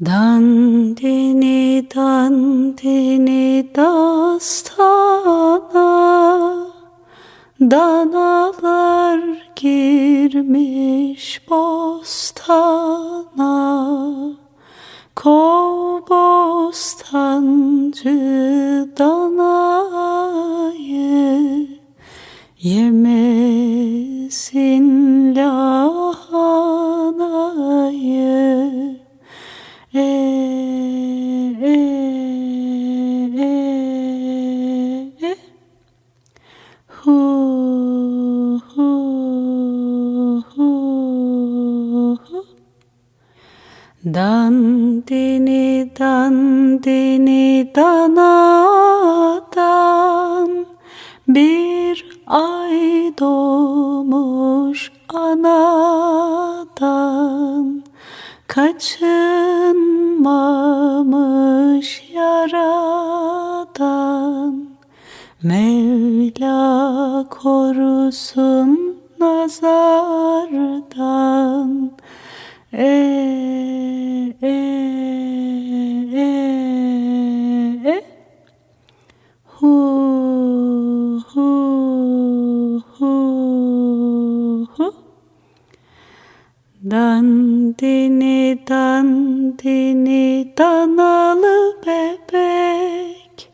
Dandini dandini dastana. Danalar girmiş bostana. Kov bostancı danayı Yemesin lahanayı e, e, e, e. Hu, hu, hu, hu. Dandini dandini danadan bir ay doğmuş anadan Kaçınmamış yaradan. Mevla korusun nazardan. E, e, e, e. Hu, hu, hu, hu. Dandini dandini danalı bebek.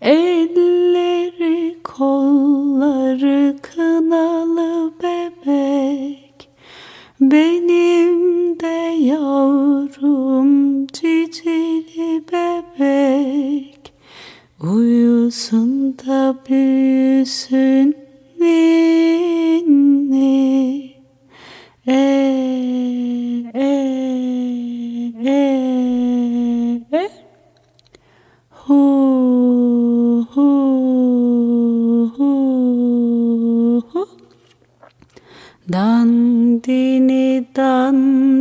Elleri kolları kınalı bebek. Benim de yavrum cicili bebek. Uyusun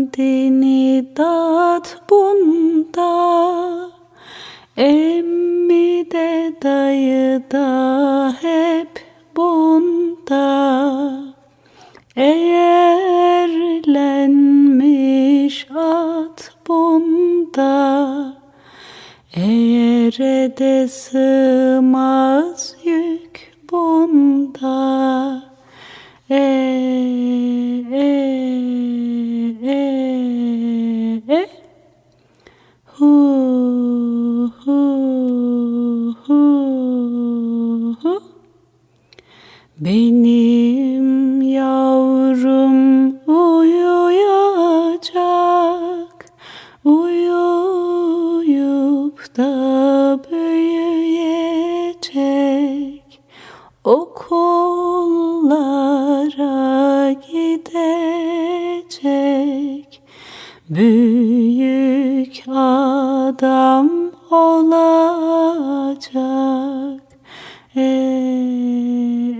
dandini dat bunda. Emmi de dayı da hep bunda. Eğerlenmiş at bunda. Eğere de sığmaz yük bunda e, e, e, Hu, hu, hu, hu. Benim yavrum uyuyacak. Uyuyup da büyüyecek. Okullara gidecek Büyük adam olacak e,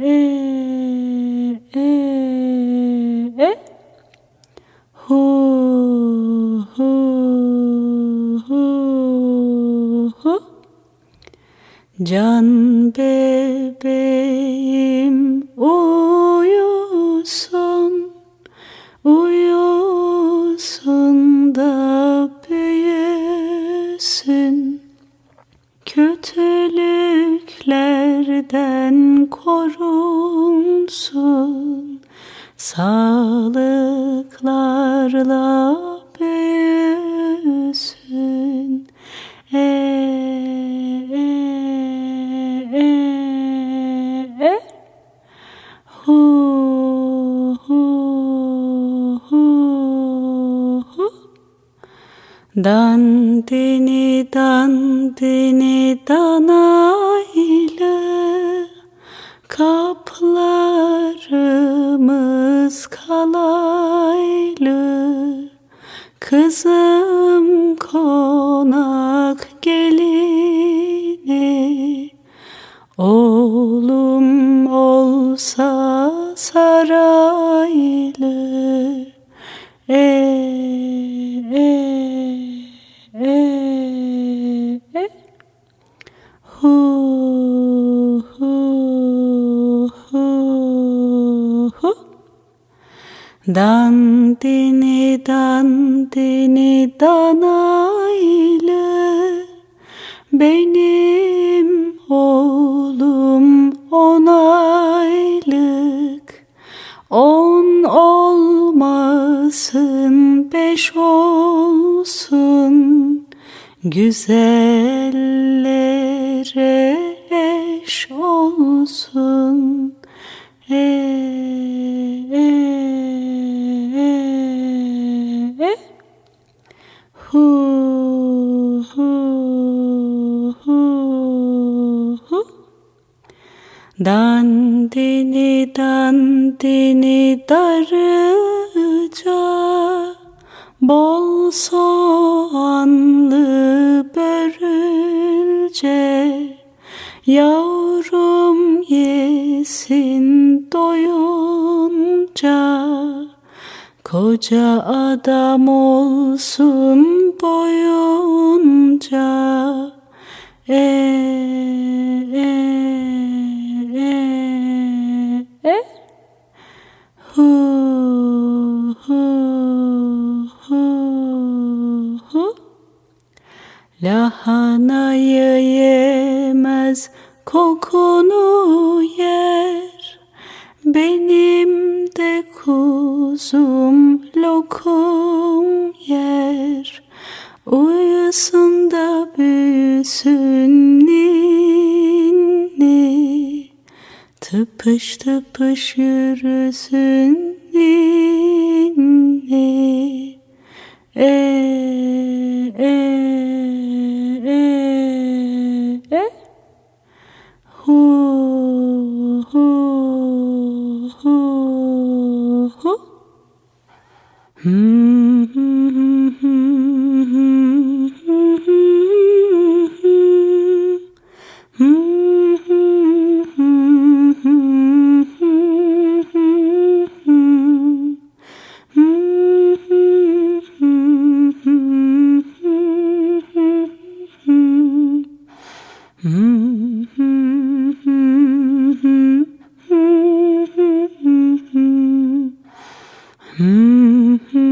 e, e, e. Hu, hu, hu, hu. Can bebeğim uyusun, Kötülüklerden korunsun, sağlıklarla büyüsün. E, e, e, e. Hu, hu, hu, hu. Dandini dandini danaylı Kaplarımız kalaylı. Kızım konak gelini Oğlum olsa saraylı. e, e, e, e. Hu, hu, hu, hu. Dandini dandini danaylı Benim oğlum on aylık On olmasın beş olsun Güzellere eş olsun. E, e, e. Hu, hu, hu, hu. Dandini dandini darıca Bol soğanlı börülce Yavrum yesin doyunca Koca adam olsun boyunca. E, e, e, e. Hu, hu, hu, hu. Lahanayı yemez kokunu yer. Benim de kuzum lokum yer. Uyusun da büyüsün ninni. Tıpış tıpış yürüsün ninni Hmm. Mm-hmm.